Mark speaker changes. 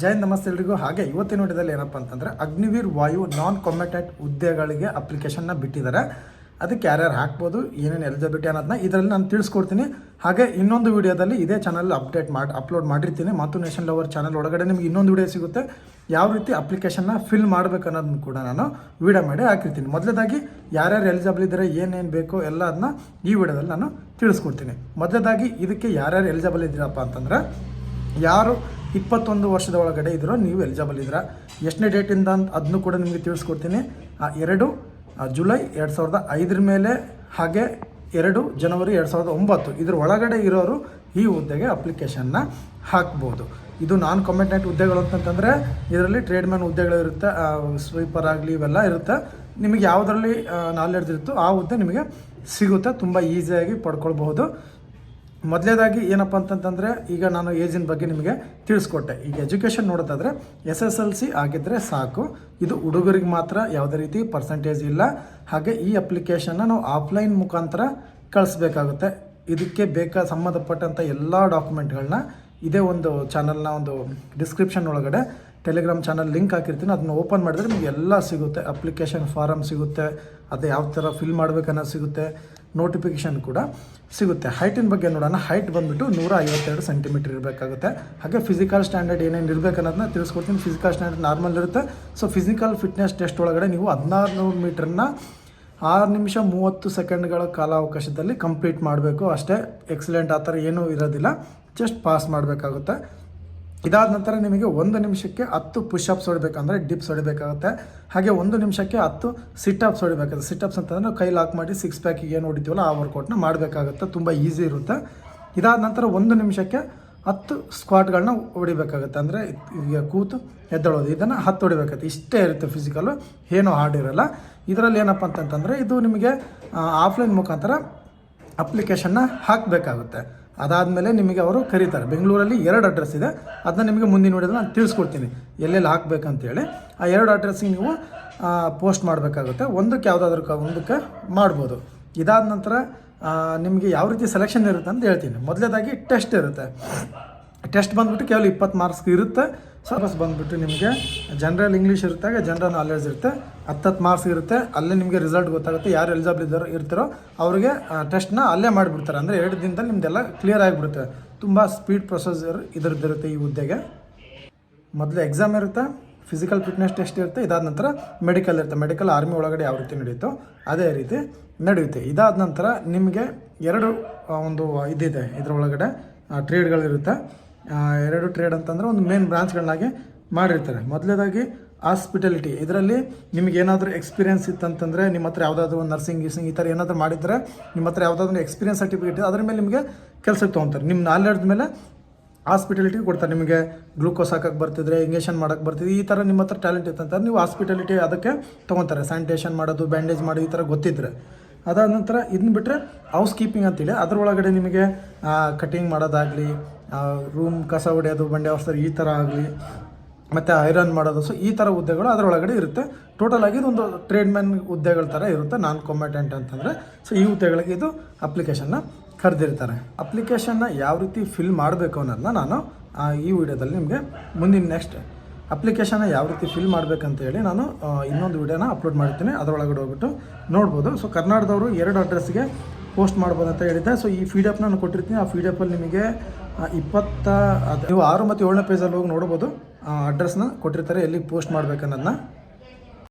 Speaker 1: ಜೈ ನಮಸ್ತೆ ಎಲ್ರಿಗೂ. ಹಾಗೆ ಇವತ್ತಿನ ವಿಡಿಯೋದಲ್ಲಿ ಏನಪ್ಪ ಅಂತಂದರೆ ಅಗ್ನಿವೀರ್ ವಾಯು ನಾನ್ ಕಾಂಬೆಟೆಂಟ್ ಹುದ್ದೆಗಳಿಗೆ ಅಪ್ಲಿಕೇಶನ್ನ ಬಿಟ್ಟಿದ್ದಾರೆ. ಅದಕ್ಕೆ ಯಾರ್ಯಾರು ಹಾಕ್ಬೋದು, ಏನೇನು ಎಲಿಜಿಬಿಲಿಟಿ ಅನ್ನೋದನ್ನ ಇದರಲ್ಲಿ ನಾನು ತಿಳಿಸ್ಕೊಡ್ತೀನಿ. ಹಾಗೆ ಇನ್ನೊಂದು ವಿಡಿಯೋದಲ್ಲಿ ಇದೇ ಚಾನಲ್ ಅಪ್ಡೇಟ್ ಮಾಡಿ ಅಪ್ಲೋಡ್ ಮಾಡಿರ್ತೀನಿ. ಮತ್ತು ನೇಷನ್ ಲವರ್ ಚಾನಲ್ ಒಳಗಡೆ ನಿಮ್ಗೆ ಇನ್ನೊಂದು ವಿಡಿಯೋ ಸಿಗುತ್ತೆ. ಯಾವ ರೀತಿ ಅಪ್ಲಿಕೇಶನ್ನ ಫಿಲ್ ಮಾಡಬೇಕು ಅನ್ನೋದನ್ನು ಕೂಡ ನಾನು ವಿಡಿಯೋ ಮಾಡಿ ಹಾಕಿರ್ತೀನಿ. ಮೊದಲದಾಗಿ ಯಾರ್ಯಾರು ಎಲಿಜಿಬಲ್ ಇದ್ದಾರೆ ಏನೇನು ಬೇಕೋ ಎಲ್ಲ ಅದನ್ನ ಈ ವಿಡಿಯೋದಲ್ಲಿ ನಾನು ತಿಳಿಸ್ಕೊಡ್ತೀನಿ. ಮೊದಲದಾಗಿ ಇದಕ್ಕೆ ಯಾರ್ಯಾರು ಎಲಿಜಿಬಲ್ ಇದ್ದೀರಪ್ಪ ಅಂತಂದ್ರೆ, ಯಾರು ಇಪ್ಪತ್ತೊಂದು ವರ್ಷದ ಒಳಗಡೆ ಇದ್ದರೂ ನೀವು ಎಲಿಜಿಬಲ್ ಇದ್ದೀರಾ ಎಷ್ಟನೇ ಡೇಟಿಂದ ಅಂತ ಅದನ್ನು ಕೂಡ ನಿಮಗೆ ತಿಳಿಸ್ಕೊಡ್ತೀನಿ. ಆ, ಎರಡು ಜುಲೈ ಎರಡು ಸಾವಿರದ ಐದರ ಮೇಲೆ ಹಾಗೆ ಎರಡು ಜನವರಿ ಎರಡು ಸಾವಿರದ ಒಂಬತ್ತು ಇದ್ರ ಒಳಗಡೆ ಇರೋರು ಈ ಹುದ್ದೆಗೆ ಅಪ್ಲಿಕೇಶನ್ನ ಹಾಕ್ಬೋದು. ಇದು ನಾನ್ ಕಾಂಬಿಟೆಂಟ್ ಹುದ್ದೆಗಳು ಅಂತಂತಂದರೆ ಇದರಲ್ಲಿ ಟ್ರೇಡ್ಮ್ಯಾನ್ ಹುದ್ದೆಗಳು ಇರುತ್ತೆ ಸ್ವೀಪರ್ ಆಗಲಿ ಇವೆಲ್ಲ ಇರುತ್ತೆ. ನಿಮಗೆ ಯಾವುದರಲ್ಲಿ ನಾಲೆಡ್ಜ್ ಇರುತ್ತೋ ಆ ಹುದ್ದೆ ನಿಮಗೆ ಸಿಗುತ್ತೆ, ತುಂಬ ಈಸಿಯಾಗಿ ಪಡ್ಕೊಳ್ಬಹುದು. ಮೊದಲೇದಾಗಿ ಏನಪ್ಪ ಅಂತಂತಂದರೆ, ಈಗ ನಾನು ಏಜಿನ ಬಗ್ಗೆ ನಿಮಗೆ ತಿಳಿಸ್ಕೊಟ್ಟೆ. ಈಗ ಎಜುಕೇಷನ್ ನೋಡೋದಾದರೆ ಎಸ್ ಎಸ್ ಎಲ್ ಸಿ ಆಗಿದ್ದರೆ ಸಾಕು. ಇದು ಹುಡುಗರಿಗೆ ಮಾತ್ರ ಯಾವುದೇ ರೀತಿ ಪರ್ಸೆಂಟೇಜ್ ಇಲ್ಲ. ಹಾಗೆ ಈ ಅಪ್ಲಿಕೇಶನ್ನ ನಾವು ಆಫ್ಲೈನ್ ಮುಖಾಂತರ ಕಳಿಸ್ಬೇಕಾಗುತ್ತೆ. ಇದಕ್ಕೆ ಬೇಕಾದ ಸಂಬಂಧಪಟ್ಟಂಥ ಎಲ್ಲ ಡಾಕ್ಯುಮೆಂಟ್ಗಳನ್ನ ಇದೇ ಒಂದು ಚಾನಲ್ನ ಒಂದು ಡಿಸ್ಕ್ರಿಪ್ಷನ್ ಒಳಗಡೆ ಟೆಲಿಗ್ರಾಮ್ ಚಾನಲ್ ಲಿಂಕ್ ಹಾಕಿರ್ತೀನಿ. ಅದನ್ನ ಓಪನ್ ಮಾಡಿದ್ರೆ ನಿಮಗೆ ಎಲ್ಲ ಸಿಗುತ್ತೆ. ಅಪ್ಲಿಕೇಶನ್ ಫಾರಮ್ ಸಿಗುತ್ತೆ. ಅದು ಯಾವ ಥರ ಫಿಲ್ ಮಾಡ್ಬೇಕನ್ನೋದು ಸಿಗುತ್ತೆ. ನೋಟಿಫಿಕೇಶನ್ ಕೂಡ ಸಿಗುತ್ತೆ. ಹೈಟಿನ ಬಗ್ಗೆ ನೋಡೋಣ. ಹೈಟ್ ಬಂದುಬಿಟ್ಟು ನೂರ ಐವತ್ತೆರಡು ಸೆಂಟಿಮೀಟರ್ ಇರಬೇಕಾಗುತ್ತೆ. ಹಾಗೆ ಫಿಸಿಕಲ್ ಸ್ಟ್ಯಾಂಡರ್ಡ್ ಏನೇನು ಇರಬೇಕು ಅನ್ನೋದನ್ನ ತಿಳಿಸ್ಕೊಡ್ತೀನಿ. ಫಿಸಿಕಲ್ ಸ್ಟ್ಯಾಂಡರ್ಡ್ ನಾರ್ಮಲ್ ಇರುತ್ತೆ. ಸೊ ಫಿಸಿಕಲ್ ಫಿಟ್ನೆಸ್ ಟೆಸ್ಟ್ ಒಳಗಡೆ ನೀವು ಹದಿನಾರು ನೂರು ಮೀಟ್ರನ್ನ ಆರು ನಿಮಿಷ ಮೂವತ್ತು ಸೆಕೆಂಡ್ಗಳ ಕಾಲಾವಕಾಶದಲ್ಲಿ ಕಂಪ್ಲೀಟ್ ಮಾಡಬೇಕು. ಅಷ್ಟೇ ಎಕ್ಸಲೆಂಟ್ ಆ ಥರ ಏನೂ ಇರೋದಿಲ್ಲ. ಜಸ್ಟ್ ಪಾಸ್ ಮಾಡಬೇಕಾಗುತ್ತೆ. ಇದಾದ ನಂತರ ನಿಮಗೆ ಒಂದು ನಿಮಿಷಕ್ಕೆ ಹತ್ತು ಅಪ್ಸ್ ಹೊಡಿಬೇಕಂದ್ರೆ ಡಿಪ್ಸ್ ಹೊಡಿಬೇಕಾಗುತ್ತೆ. ಹಾಗೆ ಒಂದು ನಿಮಿಷಕ್ಕೆ ಹತ್ತು ಸಿಟಪ್ಸ್ ಹೊಡಿಬೇಕಾಗುತ್ತೆ. ಅಪ್ಸ್ ಅಂತಂದ್ರೆ ಕೈ ಲಾಕ್ ಮಾಡಿ ಸಿಕ್ಸ್ ಪ್ಯಾಕಿಗೆ ಏನು ಹೊಡಿತೀವಲ್ಲ ಆ ವರ್ಕೌಟ್ನ ಮಾಡಬೇಕಾಗುತ್ತೆ. ತುಂಬ ಈಸಿ ಇರುತ್ತೆ. ಇದಾದ ನಂತರ ಒಂದು ನಿಮಿಷಕ್ಕೆ ಹತ್ತು ಸ್ಕ್ವಾಟ್ಗಳನ್ನ ಹೊಡಿಬೇಕಾಗುತ್ತೆ. ಅಂದರೆ ಈಗ ಕೂತು ಎದ್ದಳೋದು. ಇದನ್ನು ಹತ್ತು ಹೊಡಿಬೇಕಾಗುತ್ತೆ. ಇಷ್ಟೇ ಇರುತ್ತೆ ಫಿಸಿಕಲ್ಲು ಏನೂ ಹಾರ್ಡ್ ಇರಲ್ಲ. ಇದರಲ್ಲಿ ಏನಪ್ಪ ಅಂತಂತಂದರೆ ಇದು ನಿಮಗೆ ಆಫ್ಲೈನ್ ಮುಖಾಂತರ ಅಪ್ಲಿಕೇಶನ್ನ ಹಾಕಬೇಕಾಗುತ್ತೆ. ಅದಾದಮೇಲೆ ನಿಮಗೆ ಅವರು ಕರೀತಾರೆ. ಬೆಂಗಳೂರಲ್ಲಿ ಎರಡು ಅಡ್ರೆಸ್ ಇದೆ. ಅದನ್ನ ನಿಮಗೆ ಮುಂದಿನ ವಿಡಿಯೋದಲ್ಲಿ ನಾನು ತಿಳಿಸ್ಕೊಡ್ತೀನಿ. ಎಲ್ಲೆಲ್ಲಿ ಹಾಕ್ಬೇಕಂತೇಳಿ ಆ ಎರಡು ಅಡ್ರೆಸ್ಸಿಗೆ ನೀವು ಪೋಸ್ಟ್ ಮಾಡಬೇಕಾಗುತ್ತೆ. ಒಂದಕ್ಕೆ ಯಾವುದಾದ್ರೂ ಒಂದಕ್ಕೆ ಮಾಡ್ಬೋದು. ಇದಾದ ನಂತರ ನಿಮಗೆ ಯಾವ ರೀತಿ ಸೆಲೆಕ್ಷನ್ ಇರುತ್ತೆ ಅಂತ ಹೇಳ್ತೀನಿ. ಮೊದಲೇದಾಗಿ ಟೆಸ್ಟ್ ಇರುತ್ತೆ. ಟೆಸ್ಟ್ ಬಂದ್ಬಿಟ್ಟು ಕೇವಲ ಇಪ್ಪತ್ತು ಮಾರ್ಕ್ಸ್ ಇರುತ್ತೆ. ಸಪೋಸ್ ಬಂದುಬಿಟ್ಟು ನಿಮಗೆ ಜನರಲ್ ಇಂಗ್ಲೀಷ್ ಇರುತ್ತೆ ಜನರಲ್ ನಾಲೆಜ್ ಇರುತ್ತೆ. ಹತ್ತತ್ತು ಮಾರ್ಕ್ಸ್ ಇರುತ್ತೆ, ಅಲ್ಲೇ ನಿಮಗೆ ರಿಸಲ್ಟ್ ಗೊತ್ತಾಗುತ್ತೆ, ಯಾರು ಎಲಿಜಿಬಲ್ ಇದ್ದಾರೋ ಇರ್ತಾರೋ ಅವರಿಗೆ ಟೆಸ್ಟ್ನ ಅಲ್ಲೇ ಮಾಡಿಬಿಡ್ತಾರೆ. ಅಂದರೆ ಎರಡು ದಿನದಲ್ಲಿ ನಿಮ್ದೆಲ್ಲ ಕ್ಲಿಯರ್ ಆಗಿಬಿಡುತ್ತೆ. ತುಂಬ ಸ್ಪೀಡ್ ಪ್ರೊಸೆಸರ್ ಇದ್ರದ್ದಿರುತ್ತೆ ಈ ಹುದ್ದೆಗೆ. ಮೊದಲು ಎಕ್ಸಾಮ್ ಇರುತ್ತೆ ಫಿಸಿಕಲ್ ಫಿಟ್ನೆಸ್ ಟೆಸ್ಟ್ ಇರುತ್ತೆ, ಇದಾದ ನಂತರ ಮೆಡಿಕಲ್ ಇರುತ್ತೆ. ಮೆಡಿಕಲ್ ಆರ್ಮಿ ಒಳಗಡೆ ಯಾವ ರೀತಿ ನಡೆಯುತ್ತೋ ಅದೇ ರೀತಿ ನಡೆಯುತ್ತೆ. ಇದಾದ ನಂತರ ನಿಮಗೆ ಎರಡು ಒಂದು ಇದಿದೆ ಇದರೊಳಗಡೆ ಟ್ರೇಡ್ಗಳಿರುತ್ತೆ ಎರಡು ಟ್ರೇಡ್ ಅಂತಂದರೆ ಒಂದು ಮೇನ್ ಬ್ರಾಂಚ್ಗಳನ್ನಾಗಿ ಮಾಡಿರ್ತಾರೆ. ಮೊದಲೇದಾಗಿ ಹಾಸ್ಪಿಟಲಿಟಿ ಇದರಲ್ಲಿ ನಿಮಗೆ ಏನಾದರೂ ಎಕ್ಸ್ಪೀರಿಯನ್ಸ್ ಇತ್ತಂತಂದರೆ ನಿಮ್ಮ ಹತ್ರ ಯಾವುದಾದ್ರೂ ಒಂದು ನರ್ಸಿಂಗ್ ಗಿರ್ಸಿಂಗ್ ಈ ಥರ ಏನಾದರೂ ಮಾಡಿದರೆ ನಿಮ್ಮ ಹತ್ರ ಯಾವುದಾದ್ರೂ ಎಕ್ಸ್ಪೀರಿಯನ್ಸ್ ಸರ್ಟಿಫಿಕೇಟ್ ಅದ್ರ ಮೇಲೆ ನಿಮಗೆ ಕೆಲಸಕ್ಕೆ ತೊಗೊತಾರೆ. ನಿಮ್ಮ ನಾಲೆಡ್ಜ್ ಮೇಲೆ ಹಾಸ್ಪಿಟಾಲಿಟಿ ಕೊಡ್ತಾರೆ. ನಿಮಗೆ ಗ್ಲೂಕೋಸ್ ಹಾಕಕ್ಕೆ ಬರ್ತಿದ್ರೆ ಇಂಗೇಷನ್ ಮಾಡಕ್ಕೆ ಬರ್ತಿದ್ರೆ, ಈ ಥರ ನಿಮ್ಮ ಹತ್ರ ಟ್ಯಾಲೆಂಟ್ ಇತ್ತಂತಾರೆ ನೀವು ಹಾಸ್ಪಿಟಾಲಿಟಿ ಅದಕ್ಕೆ ತೊಗೊತಾರೆ. ಸ್ಯಾನಿಟೇಷನ್ ಮಾಡೋದು ಬ್ಯಾಂಡೇಜ್ ಮಾಡೋದು, ಈ ಥರ ಗೊತ್ತಿದ್ರೆ. ಅದಾದ ನಂತರ ಇದನ್ನ ಬಿಟ್ಟರೆ ಹೌಸ್ ಕೀಪಿಂಗ್ ಅಂತೇಳಿ ಅದರೊಳಗಡೆ ನಿಮಗೆ ಕಟಿಂಗ್ ಮಾಡೋದಾಗಲಿ ರೂಮ್ ಕಸ ಹೊಡೆಯೋದು, ಬಂಡೆ ಒರೆಸೋದು, ಈ ಥರ ಆಗಲಿ, ಮತ್ತು ಐರನ್ ಮಾಡೋದು. ಸೊ ಈ ಥರ ಹುದ್ದೆಗಳು ಅದರೊಳಗಡೆ ಇರುತ್ತೆ. ಟೋಟಲ್ ಆಗಿ ಇದೊಂದು ಟ್ರೇಡ್ಮ್ಯಾನ್ ಹುದ್ದೆಗಳ ಥರ ಇರುತ್ತೆ ನಾನ್ ಕಾಂಬಟೆಂಟ್ ಅಂತಂದರೆ. ಸೊ ಈ ಹುದ್ದೆಗಳಿಗೆ ಇದು ಅಪ್ಲಿಕೇಶನ್ನ ಕರೆದಿರ್ತಾರೆ. ಅಪ್ಲಿಕೇಶನ್ನ ಯಾವ ರೀತಿ ಫಿಲ್ ಮಾಡಬೇಕು ಅನ್ನೋದನ್ನ ನಾನು ಈ ವಿಡಿಯೋದಲ್ಲಿ ನಿಮಗೆ ಮುಂದಿನ ನೆಕ್ಸ್ಟ್ ಅಪ್ಲಿಕೇಶನ್ನ ಯಾವ ರೀತಿ ಫಿಲ್ ಮಾಡಬೇಕಂತ ಹೇಳಿ ನಾನು ಇನ್ನೊಂದು ವಿಡಿಯೋನ ಅಪ್ಲೋಡ್ ಮಾಡ್ತೀನಿ. ಅದರೊಳಗಡೆ ಹೋಗ್ಬಿಟ್ಟು ನೋಡ್ಬೋದು. ಸೊ ಕರ್ನಾಟಕದವರು ಎರಡು ಅಡ್ರೆಸ್ಗೆ ಪೋಸ್ಟ್ ಮಾಡ್ಬೋದು ಅಂತ ಹೇಳಿದ್ದೆ ಸೊ ಈ ಫಿ ಡಿ ನಾನು ಕೊಟ್ಟಿರ್ತೀನಿ. ಆ ಫಿ ಡಿ ನಿಮಗೆ ಇಪ್ಪತ್ತ ಅದು ನೀವು ಆರು ಮತ್ತು ಏಳನೇ ಪೇಜಲ್ಲಿ ಹೋಗಿ ನೋಡ್ಬೋದು. ಅಡ್ರೆಸ್ನ ಕೊಟ್ಟಿರ್ತಾರೆ, ಎಲ್ಲಿಗೆ ಪೋಸ್ಟ್ ಮಾಡ್ಬೇಕು ಅನ್ನೋದನ್ನ